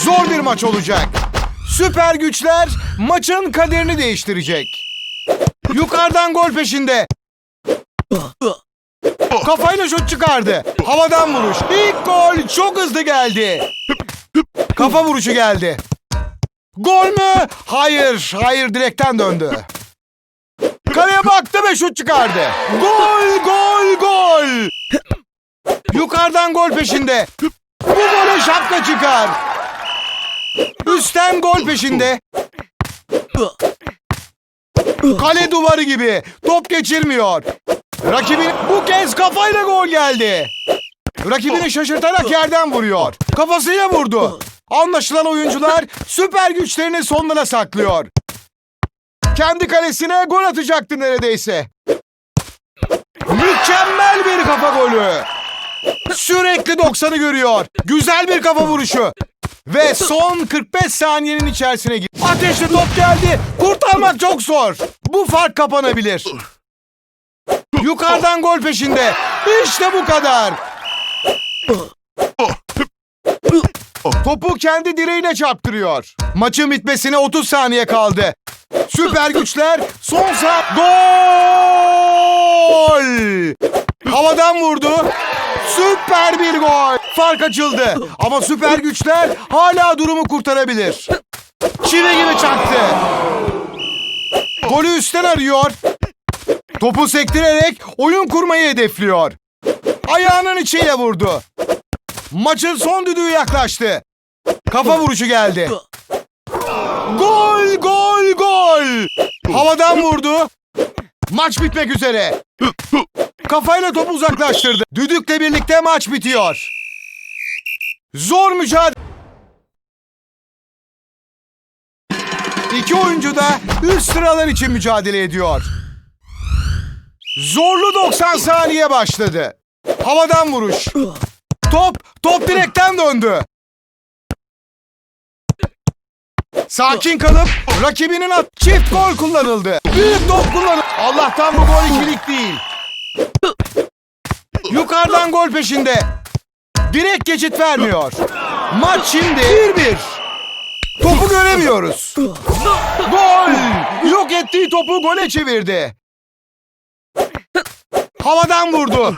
Zor bir maç olacak. Süper güçler maçın kaderini değiştirecek. Yukarıdan gol peşinde. Kafayla şut çıkardı. Havadan vuruş. İlk gol çok hızlı geldi. Kafa vuruşu geldi. Gol mü? Hayır, hayır direkten döndü. Kaleye baktı ve şut çıkardı. Gol, gol, gol. Yukarıdan gol peşinde. Bu gole şapka çıkar. Üstten gol peşinde. Kale duvarı gibi. Top geçirmiyor. Rakibin bu kez kafayla gol geldi. Rakibini şaşırtarak yerden vuruyor. Kafasıyla vurdu. Anlaşılan oyuncular süper güçlerini sonlara saklıyor. Kendi kalesine gol atacaktı neredeyse. Mükemmel bir kafa golü. Sürekli 90'ı görüyor. Güzel bir kafa vuruşu. Ve son 45 saniyenin içerisine gir. Ateşli top geldi. Kurtarmak çok zor. Bu fark kapanabilir. Yukarıdan gol peşinde. İşte bu kadar. Topu kendi direğine çarptırıyor. Maçın bitmesine 30 saniye kaldı. Süper güçler son saat gol! Havadan vurdu. Süper bir gol. Fark açıldı. Ama süper güçler hala durumu kurtarabilir. Çivi gibi çaktı. Golü üstten arıyor. Topu sektirerek oyun kurmayı hedefliyor. Ayağının içiyle vurdu. Maçın son düdüğü yaklaştı. Kafa vuruşu geldi. Gol, gol, gol. Havadan vurdu. Maç bitmek üzere. Kafayla topu uzaklaştırdı. Düdükle birlikte maç bitiyor. Zor mücadele. İki oyuncu da üst sıralar için mücadele ediyor. Zorlu 90 saniye başladı. Havadan vuruş. Top, top direkten döndü. Sakin kalıp rakibinin at çift gol kullanıldı. Büyük top kullanıldı. Allah'tan bu gol ikilik değil. Yukarıdan gol peşinde. Direkt geçit vermiyor. Maç şimdi 1-1. Topu göremiyoruz. Gol! Yok ettiği topu gole çevirdi. Havadan vurdu.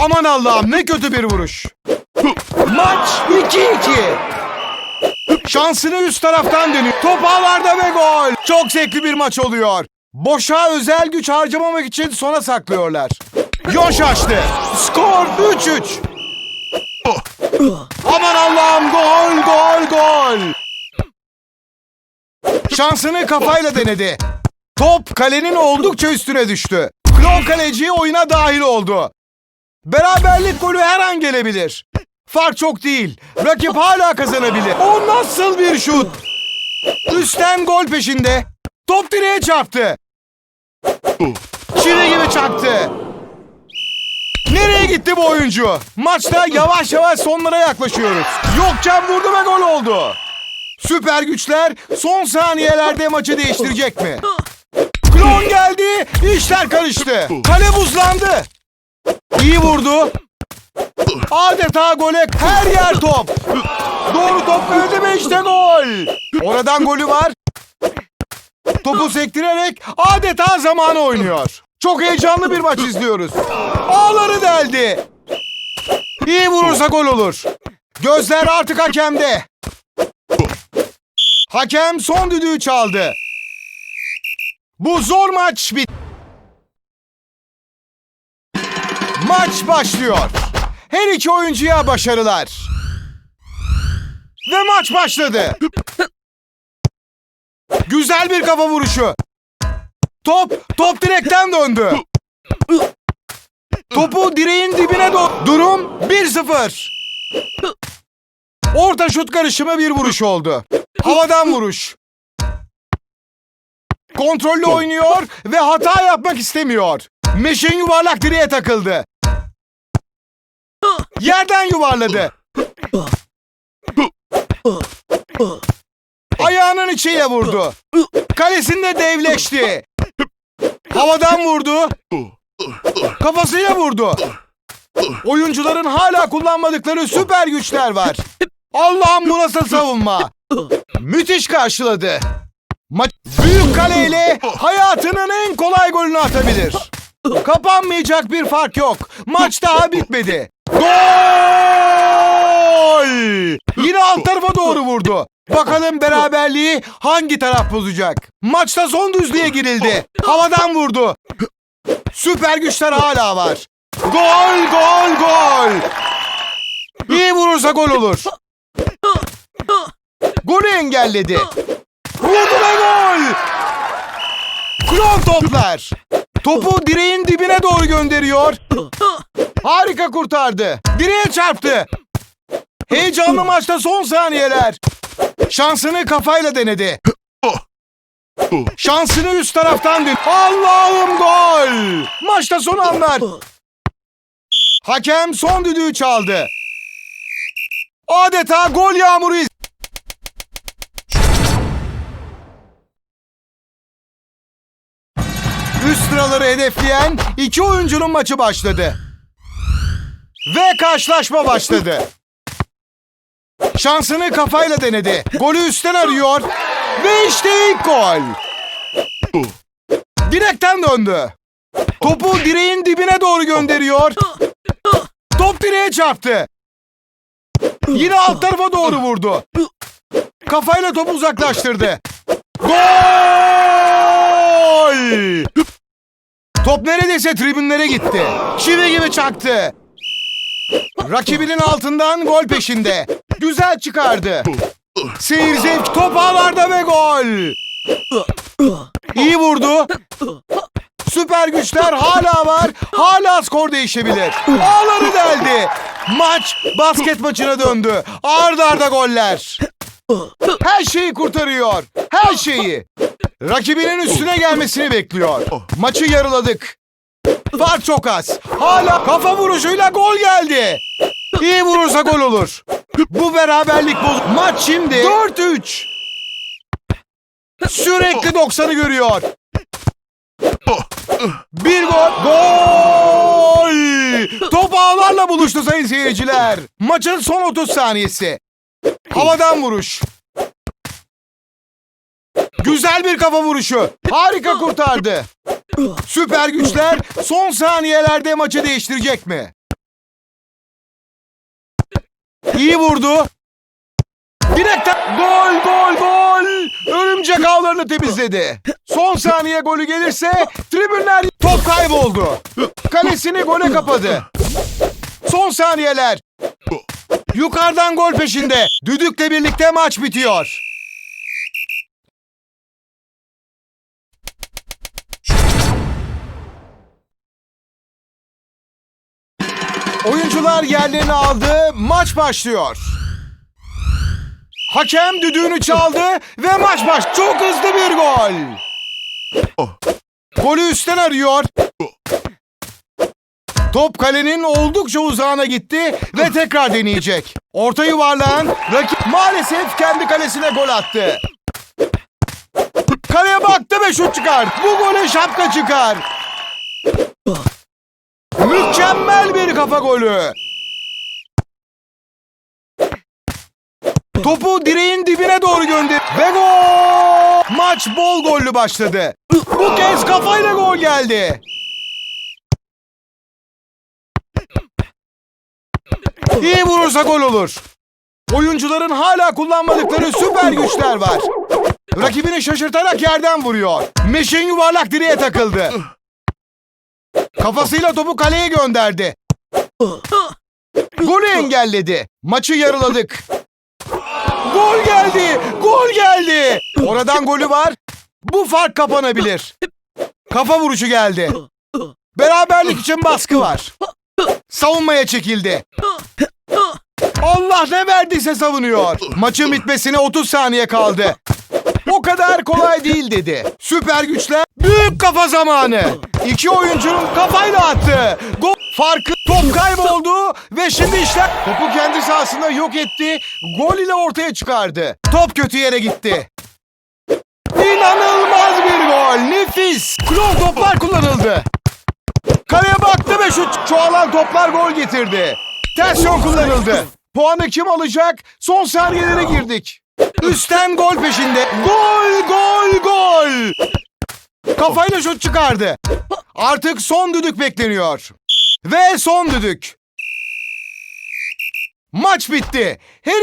Aman Allah'ım ne kötü bir vuruş. Maç 2-2. Şansını üst taraftan dönüyor. Top ağlarda ve gol. Çok zevkli bir maç oluyor. Boşa özel güç harcamamak için sona saklıyorlar. Yoş açtı. Skor 3-3. Aman Allah'ım gol gol gol. Şansını kafayla denedi. Top kalenin oldukça üstüne düştü. Klon kaleci oyuna dahil oldu. Beraberlik golü her an gelebilir. Fark çok değil. Rakip hala kazanabilir. O nasıl bir şut? Üstten gol peşinde. Top direğe çarptı. Çivi gibi çaktı. Nereye gitti bu oyuncu? Maçta yavaş yavaş sonlara yaklaşıyoruz. Yokken vurdu ve gol oldu. Süper güçler son saniyelerde maçı değiştirecek mi? Klon geldi, işler karıştı. Kale buzlandı. İyi vurdu. Adeta gole her yer top. Doğru top öldü mü işte gol. Oradan golü var. Topu sektirerek adeta zamanı oynuyor. Çok heyecanlı bir maç izliyoruz. Ağları deldi. İyi vurursa gol olur. Gözler artık hakemde. Hakem son düdüğü çaldı. Bu zor maç bit. Maç başlıyor. Her iki oyuncuya başarılar. Ve maç başladı. Güzel bir kafa vuruşu. Top, top direkten döndü. Topu direğin dibine do... Durum 1-0. Orta şut karışımı bir vuruş oldu. Havadan vuruş. Kontrollü oynuyor ve hata yapmak istemiyor. Meşin yuvarlak direğe takıldı. Yerden yuvarladı. Ayağının içiyle vurdu. Kalesinde devleşti. Havadan vurdu. Kafasıyla vurdu. Oyuncuların hala kullanmadıkları süper güçler var. Allah'ım bu nasıl savunma? Müthiş karşıladı. Maç büyük kaleyle hayatının en kolay golünü atabilir. Kapanmayacak bir fark yok. Maç daha bitmedi. Gol! Yine alt tarafa doğru vurdu. Bakalım beraberliği hangi taraf bozacak? Maçta son düzlüğe girildi. Havadan vurdu. Süper güçler hala var. Gol, gol, gol. İyi vurursa gol olur. Golü engelledi. Vurdu ve gol. Klon toplar. Topu direğin dibine doğru gönderiyor. Harika kurtardı. Direğe çarptı. Heyecanlı maçta son saniyeler. Şansını kafayla denedi. Şansını üst taraftan dön. Allah'ım gol. Maçta son anlar. Hakem son düdüğü çaldı. Adeta gol yağmuru iz- Üst sıraları hedefleyen iki oyuncunun maçı başladı. Ve karşılaşma başladı. Şansını kafayla denedi. Golü üstten arıyor. Ve işte ilk gol. Direkten döndü. Topu direğin dibine doğru gönderiyor. Top direğe çarptı. Yine alt tarafa doğru vurdu. Kafayla topu uzaklaştırdı. Gol! Top neredeyse tribünlere gitti. Çivi gibi çaktı. Rakibinin altından gol peşinde. Güzel çıkardı. Seyir zevk top ağlarda ve gol. İyi vurdu. Süper güçler hala var. Hala skor değişebilir. Ağları deldi. Maç basket maçına döndü. Arda arda goller. Her şeyi kurtarıyor. Her şeyi. Rakibinin üstüne gelmesini bekliyor. Maçı yarıladık. Fark çok az. Hala kafa vuruşuyla gol geldi. İyi vurursa gol olur. Bu beraberlik boz. Maç şimdi 4-3. Sürekli 90'ı görüyor. Bir gol. Gol! Top ağlarla buluştu sayın seyirciler. Maçın son 30 saniyesi. Havadan vuruş. Güzel bir kafa vuruşu. Harika kurtardı. Süper güçler son saniyelerde maçı değiştirecek mi? İyi vurdu. Direkten gol gol gol. Örümcek ağlarını temizledi. Son saniye golü gelirse tribünler top kayboldu. Kalesini gole kapadı. Son saniyeler. Yukarıdan gol peşinde. Düdükle birlikte maç bitiyor. Oyuncular yerlerini aldı. Maç başlıyor. Hakem düdüğünü çaldı ve maç baş. Çok hızlı bir gol. Golü üstten arıyor. Top kalenin oldukça uzağına gitti ve tekrar deneyecek. Orta yuvarlayan rakip maalesef kendi kalesine gol attı. Kaleye baktı ve şut çıkar. Bu gole şapka çıkar. Mükemmel bir kafa golü. Topu direğin dibine doğru gönder ve gol! Maç bol gollü başladı. Bu kez kafayla gol geldi. İyi vurursa gol olur. Oyuncuların hala kullanmadıkları süper güçler var. Rakibini şaşırtarak yerden vuruyor. Meşin yuvarlak direğe takıldı. Kafasıyla topu kaleye gönderdi. Golü engelledi. Maçı yarıladık. Gol geldi! Gol geldi! Oradan golü var. Bu fark kapanabilir. Kafa vuruşu geldi. Beraberlik için baskı var. Savunmaya çekildi. Allah ne verdiyse savunuyor. Maçın bitmesine 30 saniye kaldı. O kadar kolay değil dedi. Süper güçler büyük kafa zamanı. İki oyuncunun kafayla attı. Gol farkı top kayboldu ve şimdi işler topu kendi sahasında yok etti. Gol ile ortaya çıkardı. Top kötü yere gitti. İnanılmaz bir gol. Nefis. Klon toplar kullanıldı. Kaleye baktı ve şut çoğalan toplar gol getirdi. Ters yön kullanıldı. Puanı kim alacak? Son saniyelere girdik. Üstten gol peşinde. Gol, gol, gol. Kafayla şut çıkardı. Artık son düdük bekleniyor. Ve son düdük. Maç bitti. Her